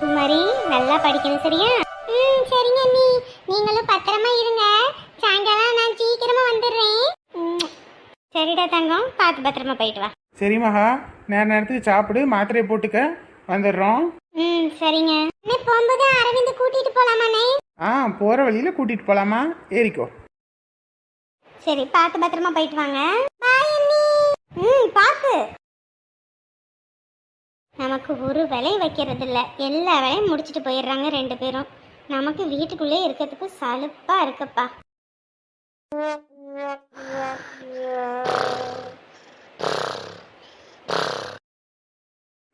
குமாரி நல்லா படிக்கணும் சரியா? ம் சரிங்க அண்ணி. நீங்களும் பத்திரமா இருங்க. சாயங்காலம் நான் சீக்கிரமா வந்துடுறேன். ம். சரிடா தங்கம் பார்த்து பத்திரமா போயிட்டு வா. சரி மகா நேர நேரத்துக்கு சாப்பிடு மாத்திரையை போட்டுக்க. வந்துடுறோம். ம் சரிங்க. அண்ணே போகும்போது அரவிந்த் கூட்டிட்டு போலாமாண்ணே ஆ போகிற வழியில் கூட்டிகிட்டு போகலாமா ஏறிக்கோ. சரி பார்த்து பத்திரமா போயிட்டு வாங்க. பாய் அண்ணி. ம் பார்த்து. நமக்கு ஒரு வேலை வைக்கிறது இல்ல எல்லா வேலையும் முடிச்சுட்டு போயிடுறாங்க ரெண்டு பேரும். நமக்கு வீட்டுக்குள்ளே இருக்கிறதுக்கு சலுப்பா இருக்குப்பா.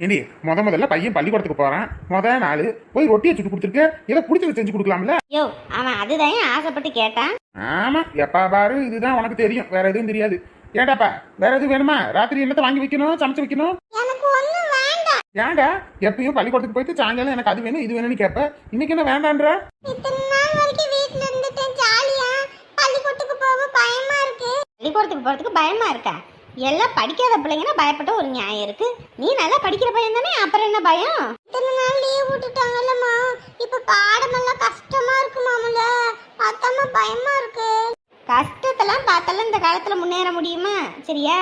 ஏண்டி முத முதல்ல பையன் பள்ளிக்கூடத்துக்கு போகிறான் முத நாள் போய் ரொட்டியை சுட்டு கொடுத்துருக்க. ஏதோ பிடிச்சதை செஞ்சு கொடுக்கலாம்ல? யோ அவன் அதுதான் ஆசைப்பட்டு கேட்டான்? ஆமாம் எப்பா பாரு இதுதான் உனக்கு தெரியும். வேற எதுவும் தெரியாது. ஏண்டாப்பா வேற எதுவும் வேணுமா? ராத்திரி என்னத்தை வாங்கி வைக்கணும் சமைச்சு வைக்கணும்? எனக்கு வேண்டாம் ஏன்டா? எப்பயும் பள்ளிக்கூடத்துக்கு போயிட்டு சாயங்காலம் எனக்கு அது வேணும் இது வேணும்னு கேட்ப இன்னைக்கு என்ன வேண்டான்ற? இத்தனை நாள் வரைக்கும் வீட்ல இருந்துட்டேன் ஜாலியா. பள்ளிக்கூடத்துக்கு போக பயமா இருக்கு. பள்ளிக்கூடத்துக்கு போறதுக்கு பயமா இருக்கா? எல்லாம் படிக்காத பிள்ளைங்கன்னா பயப்பட்ட ஒரு நியாயம் இருக்கு. நீ நல்லா படிக்கிற பையன் தானே அப்புறம் என்ன பயம்? இத்தனை நாள் லீவ் விட்டுட்டாங்கல்லம்மா. இப்ப பாடமெல்லாம் கஷ்டமா இருக்குமாமுல அதாம்மா பயமா இருக்கு. கஷ்டத்தெல்லாம் பார்த்தாலும் இந்த காலத்துல முன்னேற முடியுமா? சரியா?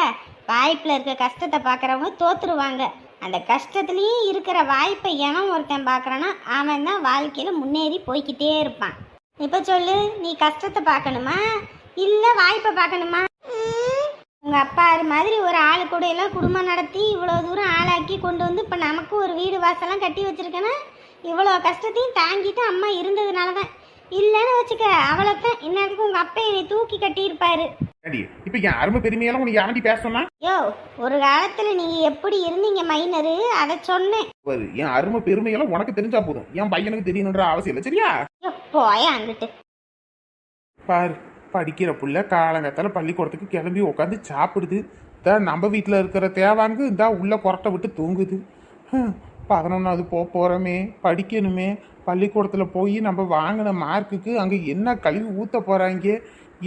வாய்ப்புல இருக்க கஷ்டத்தை பார்க்கறவங்க தோத்துருவாங்க. அந்த கஷ்டத்துலயும் இருக்கிற வாய்ப்பை எவன் ஒருத்தன் பார்க்குறானோ அவன் தான் வாழ்க்கையில் முன்னேறி போய்க்கிட்டே இருப்பான். இப்போ சொல்லு நீ கஷ்டத்தை பார்க்கணுமா? இல்லை வாய்ப்பை பார்க்கணுமா? உங்கள் அப்பா அது மாதிரி ஒரு ஆள் கூட எல்லாம் குடும்பம் நடத்தி இவ்வளோ தூரம் ஆளாக்கி கொண்டு வந்து இப்போ நமக்கு ஒரு வீடு வாசலாம் கட்டி வச்சுருக்கேன்னா இவ்வளோ கஷ்டத்தையும் தாங்கிட்டு அம்மா இருந்ததுனால தான் இல்லைன்னு வச்சுக்க அவ்வளோத்தான் இந்நேரத்துக்கு உங்க அப்பா என்னை தூக்கி கட்டியிருப்பாரு. ஏண்டி இப்போ என் அருமை பெருமையெல்லாம் உனக்கு யாவண்டி பேச சொன்னா? யோ ஒரு காலத்துல நீங்க எப்படி இருந்தீங்க மைனரு? அதை சொன்னேன். பாரு, என் அருமை பெருமையெல்லாம் உனக்கு தெரிஞ்சா போதும். என் பையனுக்கு தெரியணுன்ற அவசியம் இல்லை சரியா? யோ, போயா அங்கிட்டு. பாரு படிக்கிற புள்ள காலங்கத்தால பள்ளிக்கூடத்துக்கு கிளம்பி உட்காந்து சாப்பிடுது. தான் நம்ம வீட்டில் இருக்கிற தேவாங்கு இந்தா உள்ள கொரட்டை விட்டு தூங்குது. ஹம், பதினொன்னாவது போக போகிறோமே படிக்கணுமே பள்ளிக்கூடத்தில் போய் நம்ம வாங்கின மார்க்குக்கு அங்கே என்ன கழுவி ஊற்ற போகிறாங்க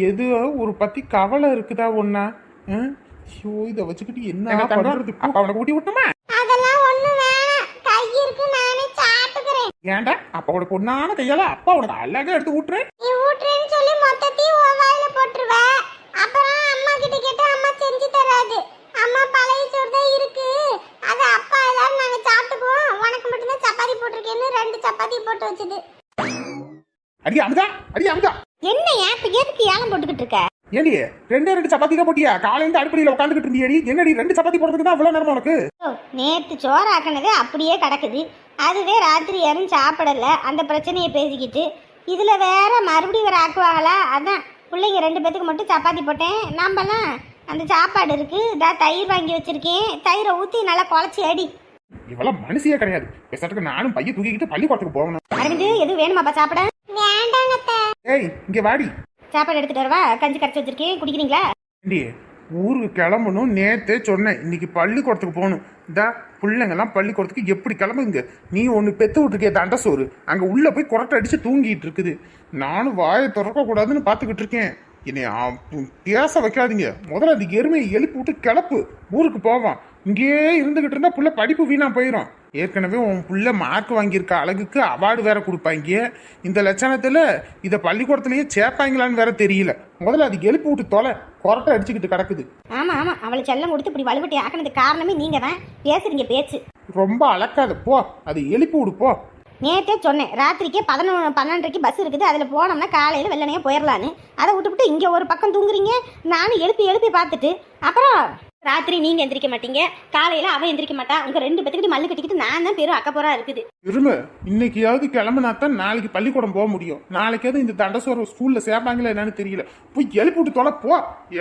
எது ஒரு பற்றி கவலை இருக்குதா ஒன்றா ஐயோ இதை வச்சுக்கிட்டு என்ன பண்ணுறது அப்பா அவனை ஊட்டி விட்டுமா? அதெல்லாம் ஒண்ணு வேணாம். கை இருக்கு நானே சாப்பிட்டுக்கிறேன். ஏன்டா? அப்பாவோட பொண்ணான கையால அப்பா உனக்கு அழகா எடுத்து விட்டுறேன் நீ ஊட்டுறேன்னு சொல்லி மொத்தத்தையும் உன் வாயில போட்டுருவ அப்புறம் அம்மா கிட்ட கேட்டு அம்மா செஞ்சு தராது அம்மா பழைய சோறு தான் இருக்கு அது அப்பா எல்லாரும் நாங்க சாப்பிட்டுக்குவோம் உனக்கு மட்டும்தான் சப்பாத்தி போட்டிருக்கேன்னு ரெண்டு சப்பாத்தி போட்டு வச்சது அடி அமுதா அடி அமுதா. என்ன இப்ப எதுக்கு ஏலம் போட்டுக்கிட்டு இருக்க? ஏடி ரெண்டே ரெண்டு சப்பாத்தி தான் போட்டியா? காலையில அடிப்படையில் உட்காந்துக்கிட்டு இருந்தியடி. என்னடி ரெண்டு சப்பாத்தி போடுறதுக்கு தான் அவ்வளவு நேரம் உனக்கு? நேத்து சோறாக்குனதே அப்படியே கிடக்குது. அதுவே ராத்திரி யாரும் சாப்பிடல. அந்த பிரச்சனையை பேசிக்கிட்டு இதுல வேற மறுபடியும் வேற ஆக்குவாங்களா? அதான் பிள்ளைங்க ரெண்டு பேத்துக்கு மட்டும் சப்பாத்தி போட்டேன். நாமெல்லாம் அந்த சாப்பாடு இருக்கு. இதா தயிர் வாங்கி வச்சிருக்கேன். தயிரை ஊத்தி நல்லா குழச்சி அடி. இவெல்லாம் மனுஷியே கிடையாது. பேசுறதுக்கு நானும் பையன் தூக்கிக்கிட்டு பள்ளிக்கூடத்துக்கு போகணும். அரவிந்து எதுவும் வேணுமாப்பா சாப்பிட? ஏய் இங்க வாடி. சாப்பாடு எடுத்துட்டு வரவா? கஞ்சி கரைச்சி வச்சிருக்கேன். குடிக்கிறீங்களா? ஏண்டி ஊருக்கு கிளம்பணும் நேத்தே சொன்னேன். இன்னைக்கு பள்ளிக்கூடத்துக்கு போகணும். இந்தா பிள்ளைங்கெல்லாம் பள்ளிக்கூடத்துக்கு எப்படி கிளம்புங்க? நீ ஒன்று பெத்து விட்டுருக்கே தண்ட சோறு. அங்கே உள்ள போய் குரட்டை அடிச்சு தூங்கிட்டு இருக்குது. நானும் வாயை திறக்க கூடாதுன்னு பார்த்துக்கிட்டு இருக்கேன். என்னை பேச வைக்காதீங்க. முதல்ல அது எருமையை எழுப்பி விட்டு கிளப்பு. ஊருக்கு போவான். இங்கேயே இருந்துகிட்டு இருந்தா புள்ள படிப்பு வீணா போயிடும் ஏற்கனவே உன் புள்ள மார்க் வாங்கியிருக்க அழகுக்கு அவார்டு வேற கொடுப்பாங்க இந்த லட்சணத்துல இதை பள்ளிக்கூடத்திலேயே சேர்ப்பாங்களான்னு வேற தெரியல. முதல்ல அது எழுப்பி விட்டு தொலை. கொரட்டை அடிச்சுக்கிட்டு கிடக்குது. ஆமா ஆமா. அவளை செல்லம் கொடுத்து இப்படி வலுவட்டி ஆக்கினதுக்கு காரணமே நீங்க தான். பேசுறீங்க பேச்சு. ரொம்ப அளக்காத போ. அது எழுப்பி விடு போ. நேத்தே சொன்னேன். ராத்திரிக்கே பதினொன்று பன்னெண்டரைக்கு பஸ் இருக்குது. அதில் போனோம்னா காலையில் வெள்ளனையே போயிடலான்னு அதை விட்டுவிட்டு இங்கே ஒரு பக்கம் தூங்குறீங்க. நானும் எழுப்பி எழுப்பி பார்த்துட்டு. அப்புறம் ராத்திரி நீங்கள் எந்திரிக்க மாட்டீங்க. காலையில் அவன் எந்திரிக்க மாட்டா. உங்கள் ரெண்டு பேத்துக்கிட்டு மல்லு கட்டிக்கிட்டு நான் தான் பெரும் அக்கப்போரா இருக்குது. இரும இன்னைக்கியாவது கிளம்புனா தான் நாளைக்கு பள்ளிக்கூடம் போக முடியும். நாளைக்காவது இந்த தண்டசோர ஸ்கூல்ல சேர்ப்பாங்களா என்னன்னு தெரியல. போய் எழுப்பி விட்டு தொலை போ.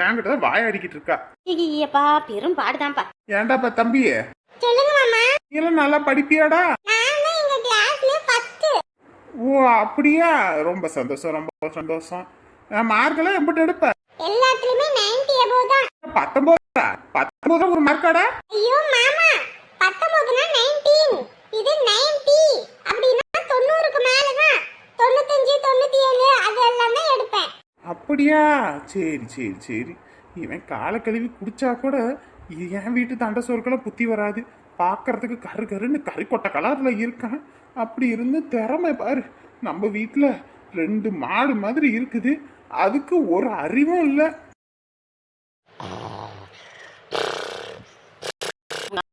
என்கிட்ட தான் வாயாடிக்கிட்டு இருக்கா. ஐயப்பா பெரும் பாடுதான்ப்பா. ஏன்டாப்பா தம்பி சொல்லுங்க மாமா. நீ நல்லா படிப்பியாடா? ஓ அப்படியா? ரொம்ப சந்தோஷம் ரொம்ப சந்தோஷம். மார்க்கெல்லாம் எப்படி எடுப்ப எல்லாத்துலேயுமே நைன்டி எபோவ் தான். பத்தொன்பதா? பத்தொன்பதா ஒரு மார்க்காடா ஐயோ மாமா பத்தொன்பதுனா நைன்டீன் இது நைன்டி அப்படின்னா தொண்ணூறுக்கு மேலே தான் தொண்ணூத்தஞ்சு தொண்ணூற்றி ஏழு அது எல்லாம் எடுப்பேன். அப்படியா? சரி சரி சரி. இவன் காலை கழுவி குடிச்சா கூட இது என் வீட்டு தண்ட சோறுக்கெல்லாம் புத்தி வராது. பார்க்கறதுக்கு கரு கருன்னு கறி கொட்ட கலர்ல இருக்கான். அப்படி இருந்து திறமை பாரு. நம்ம வீட்டில் ரெண்டு மாடு மாதிரி இருக்குது. அதுக்கு ஒரு அறிவும் இல்லை.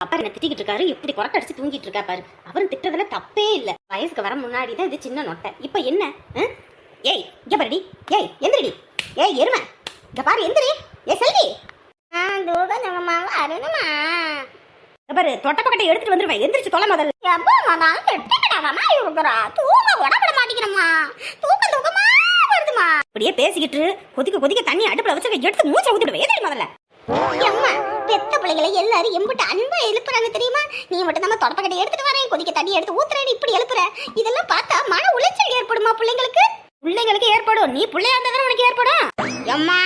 அப்பா என்ன திட்டிக்கிட்டு இருக்காரு. இப்படி கொரட்டை அடிச்சு தூங்கிட்டு இருக்கா பாரு. அவரும் திட்டதுல தப்பே இல்ல. வயசுக்கு வர முன்னாடி தான் இது சின்ன நொட்டை. இப்ப என்ன? ஏய் இங்க பாருடி. ஏய் எந்திரடி. ஏய் எருமை. இங்க பாரு எந்திரி. ஏய் செல்வி. அருணுமா. பாரு தொட்டப்பக்கட்டை எடுத்துட்டு வந்துருவேன். எந்திரிச்சு தொலை முதல்ல. எப்போ நான் கெட்டிக்கிடாமா இருக்கிறா தூங்க உடம்புல மாட்டிக்கிறம்மா தூக்கம் தூக்கமா? வருதுமா அப்படியே பேசிக்கிட்டு கொதிக்க கொதிக்க தண்ணி அடுப்புல வச்சு எடுத்து மூச்சை ஊத்திடுவேன். எதிரி முதல்ல? அம்மா பெத்த பிள்ளைகளை எல்லாரும் எம்பிட்டு அன்பா எழுப்புறாங்க தெரியுமா? நீ மட்டும் நம்ம தொடப்பக்கட்டை எடுத்துட்டு வரேன். கொதிக்க தண்ணி எடுத்து ஊத்துறேன். இப்படி எழுப்புற. இதெல்லாம் பார்த்தா மன உளைச்சல் ஏற்படுமா பிள்ளைங்களுக்கு? பிள்ளைங்களுக்கு ஏற்படும். நீ பிள்ளையா இருந்தா உனக்கு ஏற்படும். அம்மா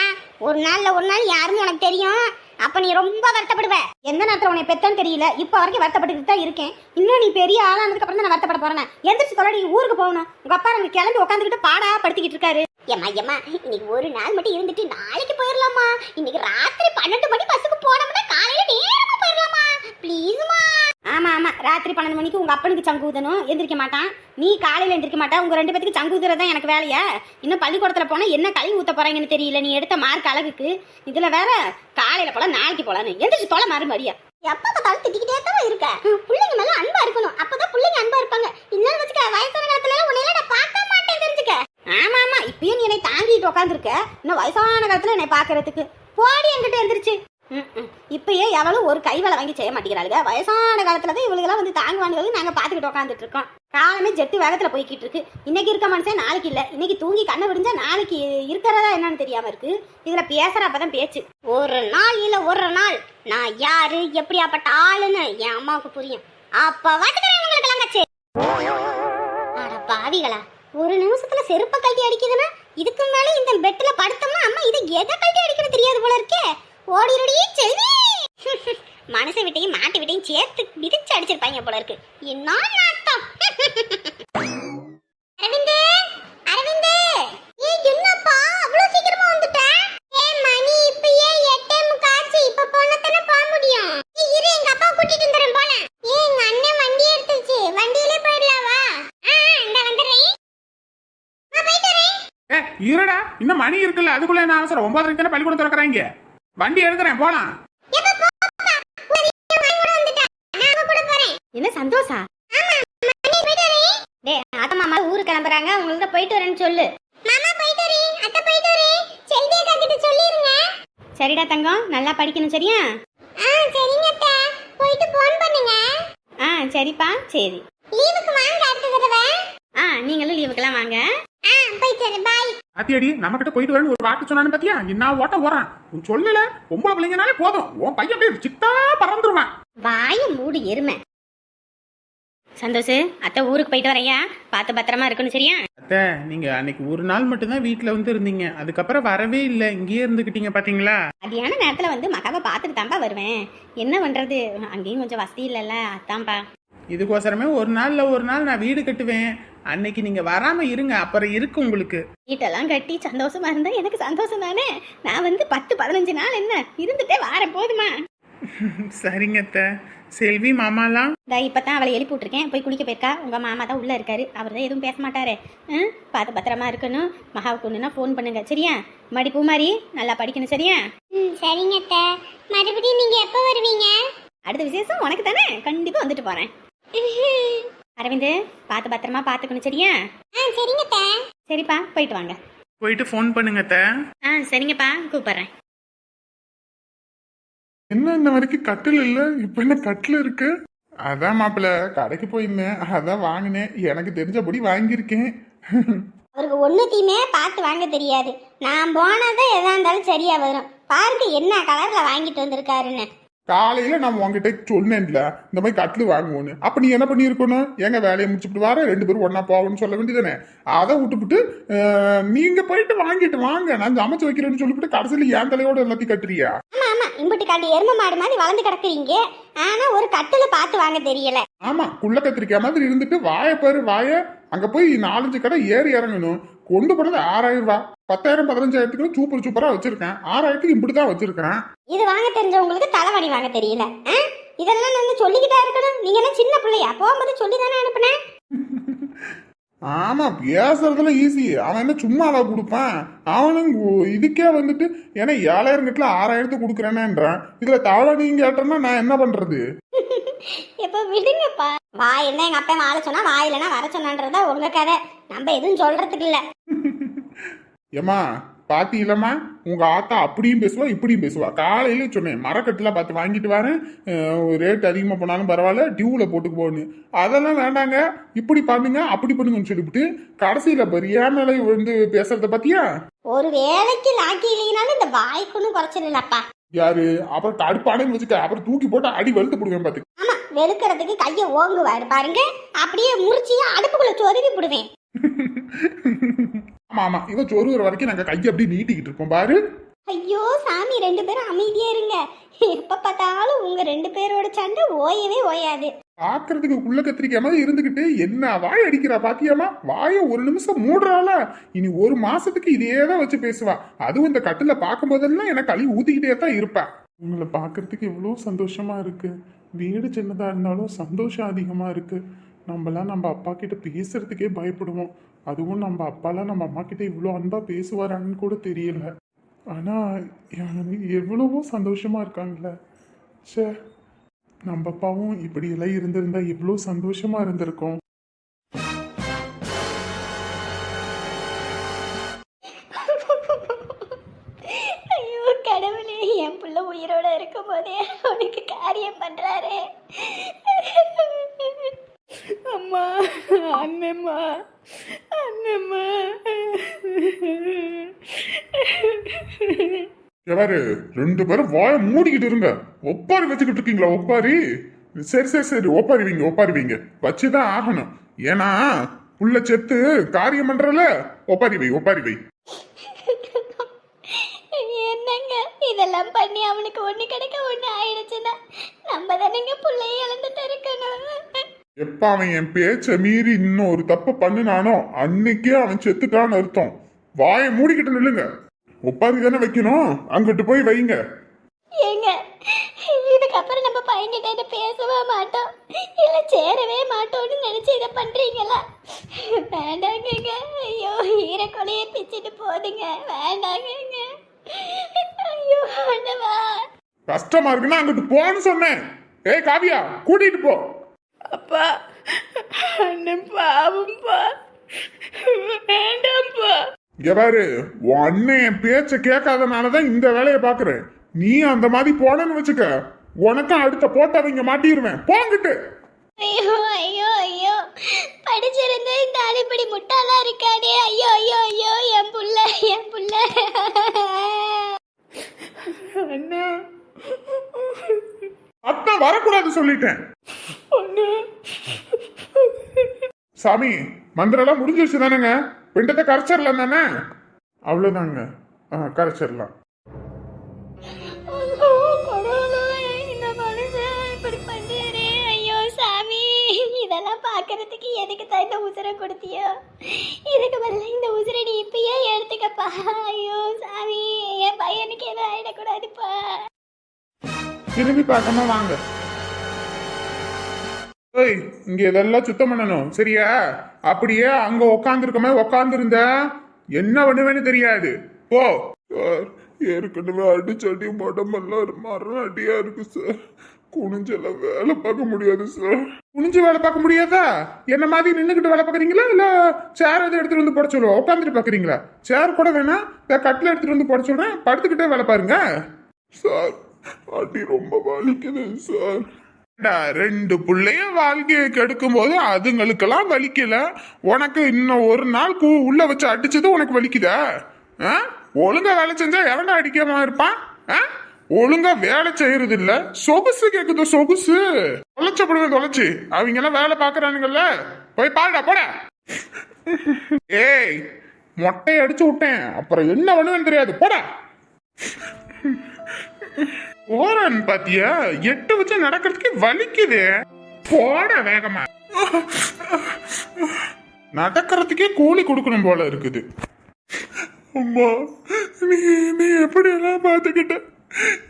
ஒரு நாள்ல ஒரு நாள் யாருன்னு உனக்கு தெரியும்? அப்ப நீ ரொம்ப வருத்தப்படுவ. எந்த நேரத்துல உனக்கு பெத்தன்னு தெரியல? இப்ப வரைக்கும் வருத்தப்பட்டுக்கிட்டு தான் இருக்கேன். இன்னும் நீ பெரிய ஆளானதுக்கு அப்புறம் நான் வருத்தப்பட போறேன். எந்திரிச்சு தொலை ஊருக்கு போகணும். உங்க அப்பா அங்க கிளம்பி உட்காந்துக்கிட்டு பாடா படுத்திக்கிட்டு இருக்காரு. ஏம்மா ஏம்மா இன்னைக்கு ஒரு நாள் மட்டும் இருந்துட்டு நாளைக்கு போயிடலாமா இன்னைக்கு ராத்திரி பன்னெண்டு மணி பஸ்ஸுக்கு போனோம்னா காலையில நேரமா போயிடலாமா ப்ளீஸ்மா. ஆமா ஆமா ராத்திரி பன்னெண்டு மணிக்கு உங்க அப்பனுக்கு சங்கு ஊதணும். எந்திரிக்க மாட்டான். நீ காலையில எந்திரிக்க மாட்டா. உங்க ரெண்டு பேத்துக்கு சங்கு ஊதுறது தான் எனக்கு வேலையா? இன்னும் பள்ளிக்கூடத்துல போனா என்ன கழுவி ஊத்த போறாங்கன்னு தெரியல. நீ எடுத்த மார்க் அழகுக்கு. இதுல வேற காலையில போல நாளைக்கு போலான்னு எந்திரிச்சு தொலை மாறு மரியா எப்ப பார்த்தாலும் திட்டிக்கிட்டே தான் இருக்க. பிள்ளைங்க மேல அன்பா இருக்கணும். அப்பதான் பிள்ளைங்க அன்பா இருப்பாங்க. இல்லன்னு வச்சுக்க வயசான காலத்துல உன்னையில நான் பார்க்க ஆமா ஆமா இப்பயும் நீ என்னை தாங்கிட்டு உட்காந்துருக்க இன்னும் வயசான காலத்துல என்னை பாக்குறதுக்கு. போடி என்கிட்ட எந்திரிச்சு. ம், ம். இப்பயே எவளும் ஒரு கை வேலை வாங்கி செய்ய மாட்டேங்கிறாளுங்க வயசான காலத்துல தான் இவளுக்கெல்லாம் வந்து தாங்குவானுங்க நாங்க பாத்துக்கிட்டு உட்காந்துட்டு இருக்கோம் காலமே ஜெட்டு வேகத்துல போய்கிட்டு இருக்கு இன்னைக்கு இருக்க மனுஷன் நாளைக்கு இல்ல. இன்னைக்கு தூங்கி கண்ணை விடிஞ்சா நாளைக்கு இருக்கிறதா என்னன்னு தெரியாம இருக்கு. இதுல பேசுறப்பதான் பேச்சு. ஒரு நாள் இல்ல ஒரு நாள். நான் யாரு எப்படியாப்பட்ட ஆளுன்னு என் அம்மாவுக்கு புரியும். அப்ப வந்துக்கிறேன் உங்களுக்கு பாவிகளா. ஒரு நிமிஷத்துல செருப்ப கழட்டி அடிக்குதுன்னா இதுக்கு மேலே இந்த பெட்ல படுத்தோம்னா அம்மா இது எதை கழட்டி அடிக்கணும் தெரியாது போல இருக்கே. ஓடிரடி செல்வி. மனசை விட்டையும் மாட்டு விட்டையும் சேர்த்து மிதிச்சு அடிச்சிருப்பாங்க போல இருக்கு. என்ன நாட்டம் அரவிந்தே அரவிந்தே. ஏ என்னப்பா? அவ்வளவு சீக்கிரமா வந்துட்டேன் ஏ மணி இப்பயே 8 முக்காச்சு இப்ப போனா தானே போக முடியும் ஏய் இரு எங்க அப்பா கூட்டிட்டு வந்துறேன் போலாம் ஏய் எங்க அண்ணன் வண்டி எடுத்துச்சு வண்டியிலே போயிடலாம் வா ஆ இந்த வந்துறேன் நான் போயிட்டு வரேன் ஏ இருடா இன்னும் மணி இருக்குல்ல அதுக்குள்ள என்ன அவசரம்? ஒன்பதரைக்கு தானே பள்ளிக்கூடம் திறக்கறாங்க. வண்டி எடுக்கிறேன் போலாம். என்ன சந்தோஷா? டேய் அத்தை மாமா ஊருக்கு கிளம்புறாங்க உங்களுக்கு போயிட்டு வரேன்னு சொல்லு. மாமா போயிட்டு வரேன் அத்தை போயிட்டு வரேன். செல்வி அக்கா கிட்ட சொல்லிருங்க. சரிடா தங்கம் நல்லா படிக்கணும் சரியா? ஆ சரிங்க அத்தை. போயிட்டு ஃபோன் பண்ணுங்க. ஆ சரிப்பா சரி. லீவுக்கு வாங்க. நீங்களும் லீவுக்கெல்லாம் வாங்க. ஆ போயிட்டு வரேன் பாய் அத்தியடி நம்ம கிட்ட போயிட்டு வரேன்னு ஒரு வார்த்தை சொன்னான்னு பாத்தியா? என்ன ஓட்ட போறான் உன் சொல்லல பொம்பளை பிள்ளைங்கனாலே போதும். உன் பையன் அப்படியே சித்தா பறந்துருவான். வாய மூடு எருமை. சந்தோஷ் அத்தை ஊருக்கு போயிட்டு வரையா? பார்த்து பத்திரமா இருக்கணும் சரியா? அத்தை நீங்க அன்னைக்கு ஒரு நாள் மட்டும்தான் வீட்ல வந்து இருந்தீங்க. அதுக்கப்புறம் வரவே இல்லை. இங்கேயே இருந்துக்கிட்டீங்க பாத்தீங்களா? மதியான நேரத்துல வந்து மகாவை பார்த்துட்டு தான்ப்பா வருவேன். என்ன பண்றது? அங்கேயும் கொஞ்சம் வசதி இல்லைல்ல அதான்ப்பா இதுக்கோசரமே ஒரு நாள்ல ஒரு நாள் நான் வீடு கட்டுவேன். அன்னைக்கு நீங்க வராம இருங்க அப்புறம் இருக்கு உங்களுக்கு. வீட்டெல்லாம் கட்டி சந்தோஷமா இருந்தா எனக்கு சந்தோஷம் தானே நான் வந்து பத்து பதினஞ்சு நாள் என்ன? இருந்துட்டே வாரேன் போதுமா? சரிங்க அத்தை. செல்வி மாமாலாம்? இந்த இப்பதான் அவளை எழுப்பி விட்டுருக்கேன். போய் குளிக்க போயிருக்கா? உங்க மாமா தான் உள்ள இருக்காரு. அவர் தான் எதுவும் பேச மாட்டாரு. ஆ? பார்த்து பத்திரமா இருக்கணும். மகாவுக்கு ஒண்ணுனா ஃபோன் பண்ணுங்க சரியா? மடி பூமாரி நல்லா படிக்கணும் சரியா? ம் சரிங்க அத்தை. மறுபடியும் நீங்க எப்போ வருவீங்க? அடுத்த விசேஷம் உனக்கு தானே கண்டிப்பா வந்துட்டு போறேன். அரவிந்த் பார்த்து பத்திரமா பார்த்துக்கணும் சரியா? ஆ சரிங்க அத்தை. சரிப்பா போயிட்டு வாங்க. போயிட்டு ஃபோன் பண்ணுங்க அத்தை. ஆ சரிங்கப்பா கூப்பிடுறேன். என்ன இந்த வரைக்கும் கட்டில் இல்ல? இப்ப என்ன கட்டில் இருக்கு? அதான் மாப்பிள்ள கடைக்கு போயிருந்தேன். அதான் வாங்கினேன். எனக்கு தெரிஞ்சபடி வாங்கியிருக்கேன். அவருக்கு ஒன்றுத்தையுமே பார்த்து வாங்க தெரியாது. நான் போனதான் எதா இருந்தாலும் சரியா வரும். பாருங்க என்ன கலர்ல வாங்கிட்டு வந்திருக்காருன்னு. காலையில நான் உங்ககிட்ட சொன்னேன்ல இந்த மாதிரி கட்டில் வாங்குவோன்னு. அப்ப நீ என்ன பண்ணியிருக்கணும்? எங்க வேலையை முடிச்சுட்டு வர ரெண்டு பேரும் ஒண்ணா போவோம்னு சொல்ல வேண்டியதானே அதை விட்டுப்புட்டு நீங்க போயிட்டு வாங்கிட்டு வாங்க. நான் சமைச்சு வைக்கிறேன்னு சொல்லிவிட்டு கடைசியில என் தலையோட எல்லாத்தையும் கட்டுறியா? ஆமா ஆமா. இம்புட்டு காட்டி எரும மாடு மாதிரி வளர்ந்து கிடக்குறீங்க. ஆனா ஒரு கட்டுல பார்த்து வாங்க தெரியல. ஆமா குள்ள கத்திரிக்காய் மாதிரி இருந்துட்டு வாய பாரு வாய. அங்க போய் நாலஞ்சு கடை ஏறி இறங்கணும். கொண்டு போனது ஆறாயிரம் ரூபாய். பத்தாயிரம் பதினஞ்சாயிரத்துக்கு சூப்பர் சூப்பரா வச்சிருக்கேன். ஆறாயிரத்துக்கு இப்படி தான் வச்சிருக்கேன் இது வாங்க தெரிஞ்சவங்களுக்கு தலைவணி வாங்க தெரியல? இதெல்லாம் நான் சொல்லிக்கிட்டா இருக்கணும். நீங்க என்ன சின்ன பிள்ளையா? போகும்போது சொல்லி தானே அனுப்புனேன். ஆமா பேசுறதுல ஈஸி அவன் என்ன சும்மாவா கொடுப்பான்? அவனும் இதுக்கே வந்துட்டு ஏன்னா ஏழாயிரம் கட்டுல ஆறாயிரத்து கொடுக்குறேனேன்றான். இதுல தவணையும் கேட்டேன்னா நான் என்ன பண்றது? எப்ப விடுங்கப்பா. வாய் என்ன எங்க அப்பா வாழ சொன்னா வாயிலனா வர சொன்னான்றதா உங்க கதை. நம்ம எதுவும் சொல்றதுக்கு இல்ல. ஏமா பாத்தீங்களம்மா உங்க ஆத்தா அப்படியும் பேசுவா இப்படியும் பேசுவா. காலையில சொன்னேன் மரக்கட்டுல பார்த்து வாங்கிட்டு வரேன். ரேட் அதிகமா போனாலும் பரவாயில்ல டியூல போட்டுக்கு போகணும் அதெல்லாம் வேண்டாங்க. இப்படி பண்ணுங்க அப்படி பண்ணுங்கன்னு சொல்லிவிட்டு கடைசியில பெரிய மேலே வந்து பேசுறத பத்தியா ஒரு வேலைக்கு லாக்கி இல்லைனாலும் இந்த வாய்க்குன்னு குறைச்சிடலப்பா யாரு? அப்புறம் கடுப்பானு வச்சுக்க அப்புறம் தூக்கி போட்டு அடி வெளுத்து போடுவேன் பாத்து. ஆமா வெளுக்கிறதுக்கு கையை ஓங்குவாரு பாருங்க. அப்படியே முறிச்சியா அடுப்புக்குள்ள சொருவி விடுவேன் ஆமா ஆமா. இவ சொருகிற வரைக்கும் நாங்க கையை அப்படி நீட்டிக்கிட்டு இருப்போம் பாரு. ஐயோ சாமி ரெண்டு பேரும் அமைதியா இருங்க. எப்ப பார்த்தாலும் உங்க ரெண்டு பேரோட சண்டை ஓயவே ஓயாது. பாக்குறதுக்கு உள்ள கத்திரிக்காய் மாதிரி இருந்துகிட்டு என்ன வாய் அடிக்கிறா பாத்தியாமா? வாயை ஒரு நிமிஷம் மூடுறாள? இனி ஒரு மாசத்துக்கு இதே தான் வச்சு பேசுவா. அதுவும் இந்த கட்டுல பார்க்கும் போதெல்லாம் எனக்கு அழி ஊத்திக்கிட்டே தான் இருப்பேன் உங்களை பார்க்கறதுக்கு இவ்வளோ சந்தோஷமா இருக்கு. வீடு சின்னதா இருந்தாலும் சந்தோஷம் அதிகமா இருக்கு. நம்மலாம் நம்ம அப்பா கிட்ட பேசுறதுக்கே பயப்படுவோம். அதுவும் நம்ம அப்பாலாம் நம்ம அம்மா கிட்ட இவ்வளோ அன்பா பேசுவாரான்னு கூட தெரியல. ஆனா எவ்வளவோ சந்தோஷமா இருக்காங்கல்ல. ச்சே. நம்ம அப்பாவும் இப்படி எல்லாம் இருந்திருந்தா எவ்வளோ சந்தோஷமா இருந்திருக்கும். ஐயோ கடவுளே என் புள்ள உயிரோட இருக்கும் போதே உனக்கு காரியம் பண்றாரே. அம்மா அண்ணம்மா அண்ணம்மா. எவரு? ரெண்டு பேரும் வாய மூடிக்கிட்டு இருங்க. ஒப்பாரி வச்சுக்கிட்டு இருக்கீங்களா ஒப்பாரி? சரி சரி சரி ஒப்பாரி வைங்க ஒப்பாரி வைங்க வச்சுதான் ஆகணும். ஏன்னா புள்ள செத்து காரியம் பண்றல. ஒப்பாரி வை ஒப்பாரி வை. என்னங்க? இதெல்லாம் பண்ணி அவனுக்கு ஒண்ணு கிடைக்க ஒண்ணு ஆயிடுச்சுன்னா நம்ம தானேங்க புள்ளைய இழந்துட்டு இருக்கணும். எப்ப அவன் என் பேச்ச மீறி இன்னும் ஒரு தப்பு பண்ணினானோ அன்னைக்கே அவன் செத்துட்டான்னு அர்த்தம். வாயை மூடிக்கிட்டு நில்லுங்க. ஒப்பாரி தானே வைக்கணும்? அங்கிட்டு போய் வைங்க. ஏங்க இதுக்கப்புறம் நம்ம பையன்கிட்ட இதை பேசவே மாட்டோம். இல்ல சேரவே மாட்டோம்னு நினைச்சு இதை பண்றீங்களா? வேண்டாங்கங்க. ஐயோ ஈரக்கொலையே பிச்சுட்டு போதுங்க. வேண்டாங்கங்க. ஐயோ ஆண்டவா. கஷ்டமா இருக்குன்னா அங்கிட்டு போன்னு சொன்னேன். ஏய் காவியா கூட்டிட்டு போ. அப்பா அண்ணன் பாவம்பா வேண்டாம்ப்பா இங்க பாரு உன் அண்ணன் என் பேச்ச கேட்காதனாலதான் இந்த வேலையை பாக்குறேன் நீ அந்த மாதிரி போனன்னு வச்சுக்க உனக்கும் அடுத்த போட்டவங்க மாட்டிடுவேன் போங்கிட்டு. ஐயோ ஐயோ ஐயோ. படிச்சிருந்து இந்த அடிப்படி முட்டாளா இருக்கானே. ஐயோ ஐயோ ஐயோ என் புள்ள என் புள்ள. அண்ணா. அத்தான் வரக்கூடாது சொல்லிட்டேன். சாமி மந்திரெல்லாம் முடிஞ்சிருச்சு தானேங்க? பிண்டத்தை கரைச்சிடலாம் தானே? அவ்வளவுதாங்க. ஆ கரைச்சிடலாம் இதெல்லாம் பார்க்கறதுக்கு எதுக்கு தான் இந்த உசுரை கொடுத்தியோ? இதுக்கு பதிலா இந்த உசுரை நீ இப்பயே எடுத்துக்கப்பா. ஐயோ சாமி என் பையனுக்கு எதுவும் ஆயிடக்கூடாதுப்பா. திரும்பி பார்க்காம வாங்க. ஏய் இங்க இதெல்லாம் சுத்தம் பண்ணணும் சரியா? அப்படியே அங்க உக்காந்துருக்கமே உக்காந்துருந்த என்ன பண்ணுவேன்னு தெரியாது. போ. சார் ஏற்கனவே அடிச்சடி உடம்பெல்லாம் மரம் அடியா இருக்கு சார். குனிஞ்சல வேலை பார்க்க முடியாது சார். குனிஞ்சு வேலை பார்க்க முடியாதா? என்ன மாதிரி நின்றுக்கிட்டு வேலை பார்க்குறீங்களா? இல்ல சேர் எதுவும் எடுத்துட்டு வந்து போட சொல்லுவோம் உட்காந்துட்டு பார்க்குறீங்களா? சேர் கூட வேணா கட்டில் எடுத்துட்டு வந்து போட சொல்றேன். படுத்துக்கிட்டே வேலை பாருங்க. சார் அடி ரொம்ப வலிக்குது சார். ரெண்டு பிள்ளைய வாழ்க்கையை கெடுக்கும் போது அதுங்களுக்கெல்லாம் வலிக்கல. உனக்கு இன்னும் ஒரு நாள் கூ உள்ள வச்சு அடிச்சது உனக்கு வலிக்குதா? ஆ? ஒழுங்கா வேலை செஞ்சா எவன்டா அடிக்காம இருப்பான் ஆ? ஒழுங்கா வேலை செய்யறது இல்ல சொகுசு கேக்குது சொகுசு. தொலைச்சப்படுவேன் தொலைச்சு அவங்க எல்லாம் வேலை பாக்குறானுங்கல்ல. போய் பாருடா போட. ஏய் மொட்டையை அடிச்சு விட்டேன். அப்புறம் என்ன பண்ணுவேன்னு தெரியாது. போடா. ஓரன் பாத்தியா? எட்டு வச்சு நடக்கிறதுக்கு வலிக்குது. போட வேகமா. நடக்கிறதுக்கே கூலி கொடுக்கணும் போல இருக்குது. அம்மா நீ நீ எப்படி எல்லாம் பார்த்துக்கிட்ட?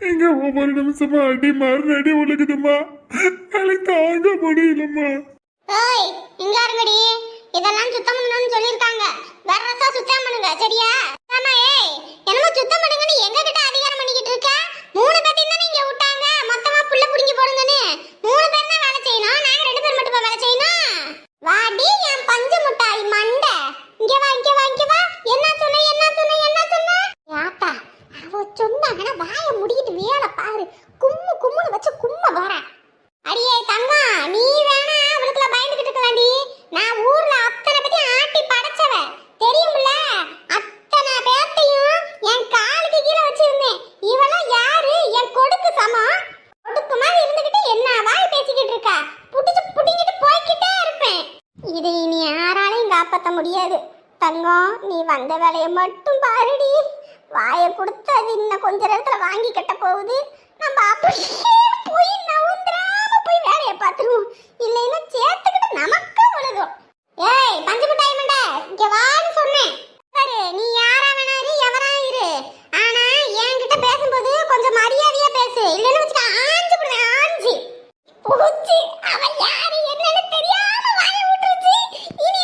எங்க ஒவ்வொரு நிமிஷமா அடி மாறு அடி உழுகுதும்மா வலி தாங்க முடியலம்மா. ஓய் இங்க இருங்கடி. இதெல்லாம் சுத்தம் பண்ண சுத்தம் பண்ணுங்க சரியா? ஆமா ஏய் என்னமோ சுத்தம் பண்ணுங்கன்னு எங்க கிட்ட அதிகாரம் பண்ணிக்கிட்டு இருக்க? மூணு பேர் போடுங்கன்னு மூணு பேர் தான் வேலை செய்யணும். நாங்க ரெண்டு பேர் மட்டும் வேலை செய்யணும். வாடி என் பஞ்சு முட்டாய் மண்டை. இங்க வா இங்க வா இங்க வா என்ன சொன்ன என்ன சொன்ன என்ன சொன்ன யாத்தா அவ சொன்னாங்கன்னா வாயை முடிக்கிட்டு வேலை பாரு கும்மு கும்முன்னு வச்சு கும்ம போறேன் அடியே தங்கம் நீ வேணா அவளுக்குள்ள பயந்துகிட்டு இருக்கலாம்டி நான் ஊர்ல அத்தனை பத்தி ஆட்டி படைச்சவன் தெரியும்ல அத்தனை பேர்த்தையும் என் காலுக்கு கீழே வச்சிருந்தேன் இவெல்லாம் யாரு என் கொடுக்கு சமம் கொடுக்கு மாதிரி இருந்துகிட்டு என்ன வாய் பேசிக்கிட்டு இருக்கா புடிச்சு புடிங்கிட்டு போய்க்கிட்டே இருப்பேன் இதை இனி யாராலையும் காப்பாற்ற முடியாது தங்கம் நீ வந்த வேலையை மட்டும் பாருடி. வாயை கொடுத்து அது இன்னும் கொஞ்ச நேரத்துல வாங்கி கட்ட போகுது. நம்ம அப்படியே போய் நவுந்துராம போய் வேலையை பார்த்துருவோம். இல்லைன்னா சேர்த்துக்கிட்டு நமக்கு உழுதும் ஏய் பஞ்சு மிட்டாய் மண்டை இங்க வான்னு சொன்னேன். பாரு நீ யாரா வேணாரு எவரா இரு. ஆனா என்கிட்ட பேசும்போது கொஞ்சம் மரியாதையா பேசு. இல்லைன்னு வச்சுக்க ஆஞ்சு விடுவேன் ஆஞ்சு. போச்சு அவன் யாரு என்னன்னு தெரியாம வாய விட்டுருச்சு இனி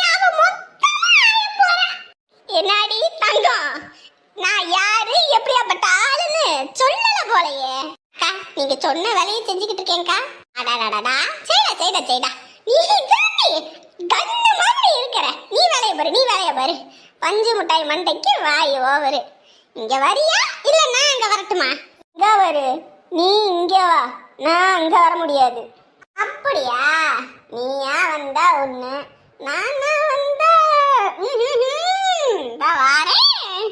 என்னடி தங்கம்? நான் யாரு எப்படியாப்பட்ட ஆளுன்னு சொல்லல போலயே. அக்கா நீங்க சொன்ன வேலையை செஞ்சுக்கிட்டு இருக்கேன்க்கா. அடாடாடா செய்டா செய்டா செய்டா. நீ தாண்டி கண்ணு மாதிரி இருக்கிற. நீ வேலையை பாரு நீ வேலையை பாரு. பஞ்சு முட்டாய் மண்டைக்கு வாய் ஓவரு. இங்க வரியா? இல்ல நான் அங்க வரட்டுமா? இங்க வரு. நீ இங்க வா. நான் அங்க வர முடியாது. அப்படியா? நீயா வந்தா ஒண்ணு. நானா வந்தா ம்ஹும்ஹும். இதோ வாரேன்